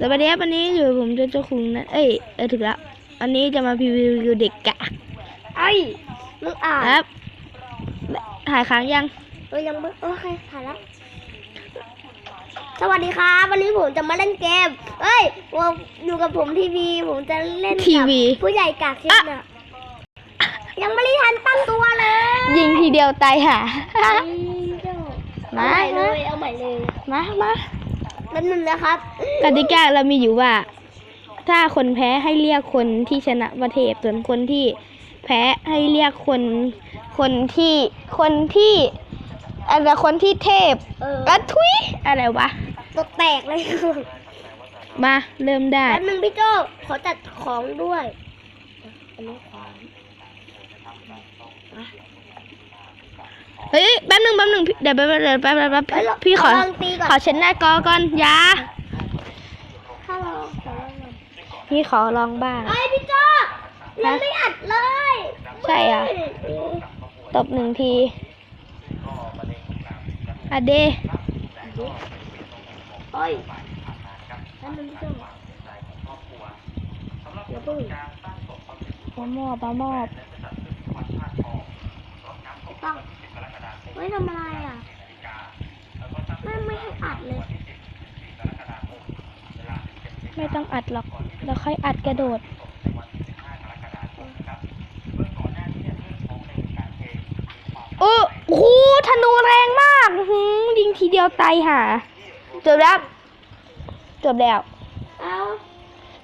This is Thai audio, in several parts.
สวัสดีครับวันนี้อยู่กับผมโจโจคุงนะเอ้ยเออถึงแล้ววันนี้จะมาพรีวิวเด็กกะไอ้มึงอ่านครับถ่ายค้างยังเออยังไม่โอเคถ่ายแล้วสวัสดีครับวันนี้ผมจะมาเล่นเกม เอ้ยผมอยู่กับผมทีวีผมจะเล่นกับทีวี ผู้ใหญ่กากเช่นน่ะยังไม่ได้ทันตั้งตัวเลยยิงทีเดียวตายหาเอามาใหม่เลยเอาใหม่เลย มามา แป๊บนึงนะครับ กติกาเรามีอยู่ว่า ถ้าคนแพ้ให้เรียกคนที่ชนะประเทศส่วนคนที่แพ้ให้เรียกคน คนที่คนที่อะไรคนที่เทพเอออะทุยอะไรวะ ตกแตกเลย มาเริ่มได้ แป๊บนึงพี่โจขอจัดของด้วยอันนี้ของ เฮ้ยแป๊บหนึงแป๊บหนึงพี่เดี๋ยวแป๊บแป๊บแป๊บแป๊บแป๊บเฮ้ยเราพี่ขอลองตีก่อน ขอเช็ดหน้ากอก่อนอยาถ้าเราขอลองก่อนพี่ขอลองบ้างเอ้ยพี่โจ้ยังไม่อัดเลยใช่เหรอตบหนึ่งทีอะเดเอ้ยนั่นมันพี่โจ้อย่าเพิ่งปลาหมอบปลาหมอบต้องเฮ้ยทำอะไรอะไม่ไม่ให้อัดเลย ไม่ต้องอัดหรอกแล้วค่อยอัดกระโดดโอ้โหธนูแรงมากอื้อหือยิงทีเดียวตายห่าจบแล้วจบแล้ว เอ้า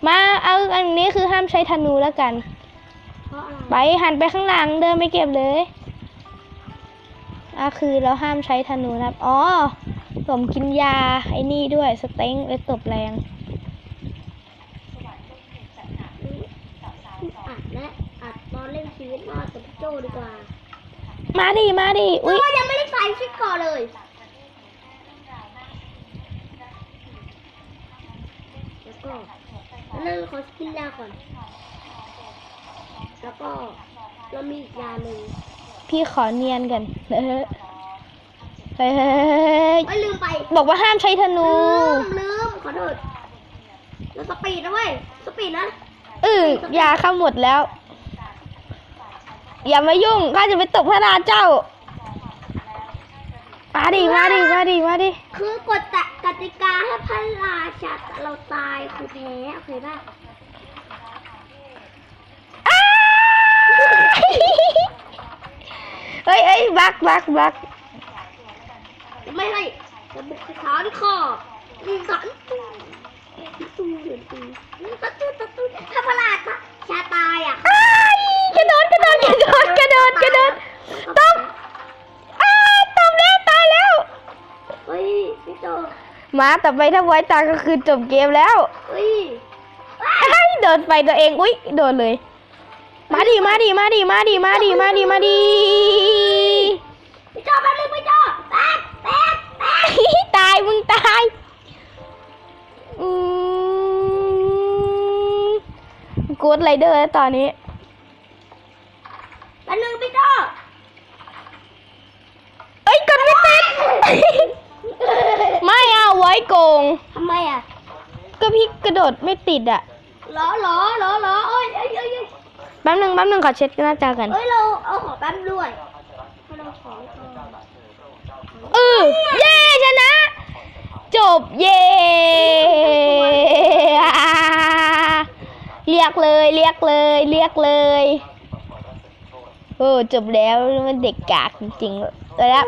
มาเอาอันนี้คือห้ามใช้ธนูแล้วกันเพราะอะไรไปหันไปข้างหลังเดินไม่เก็บเลย อะคือเราห้ามใช้ธนูนะครับ อ๋อผมกินยาไอ้นี่ด้วยสเต็งเลยตบแรงอัดและอัดตอนเล่นชีวิตรอดกับพี่โจ้ดีกว่า มาดิ มาดิ อุ้อุ้ยยยังไม่ได้ใส่ชุดก่อนเลย แล้วก็เริ่มขอกินยาก่อน แล้วก็เรามีอีกยาหนึ่ง พี่ขอเนียนกันเฮ้ยเฮ้ยเฮ้ยเอ้ยลืมไป บอกว่าห้ามใช้ธนู ลืมลืมขอโทษแล้วสปีดนะเว้ยสปีดนะเออยาเข้าหมดแล้ว อย่ามายุ่งข้าจะไปตบพระราเจ้า มาดิมาดิมาดิมาดิคือกฎกกติกาให้พระราชาเราตายคือแพ้โอเคป่ะ อ้า เฮ้ยเฮ้ยบักบักบักไม่ให้จะบุกไปขาที่คอนี่สันตุ้มตุ้มเดือดตุ้มตะตุ้ตะตุ้ถ้าพระราชาชาตายอะอ้ายกระโดดกระโดดกระโดดกระโดดกระโดดตบอ้ายตบแล้วตายแล้วเฮ้ยพี่โจมาต่อไปถ้าไว้ตายก็คือจบเกมแล้วเฮ้ยอ้ายโดนไปตัวเอง อุ้ยโดนเลย มาดิมาดิมาดิมาดิมาดิมาดิมาดิ กูดไรเดอร์แล้วตอนนี้แป๊บนึงพี่โจเอ้ยกดไม่ติด ไม่เอาไว้โกง ทำไมอะก็พี่กระโดดไม่ติดอะเหรอเหรอเหรอเหรอเอ้ยเอ้ยเอ้ยเอ้ยแป๊บหนึงแป๊บหนึงขอเช็ดหน้าจอกัน เอ้ยเราเอาของแป๊บด้วยให้เราของก่อนเออเย้ชนะ จบเย้เรี ยกเลยเรียกเลยเรียกเลยโอ้จบแล้วมันเด็กกากจริงๆแล้ว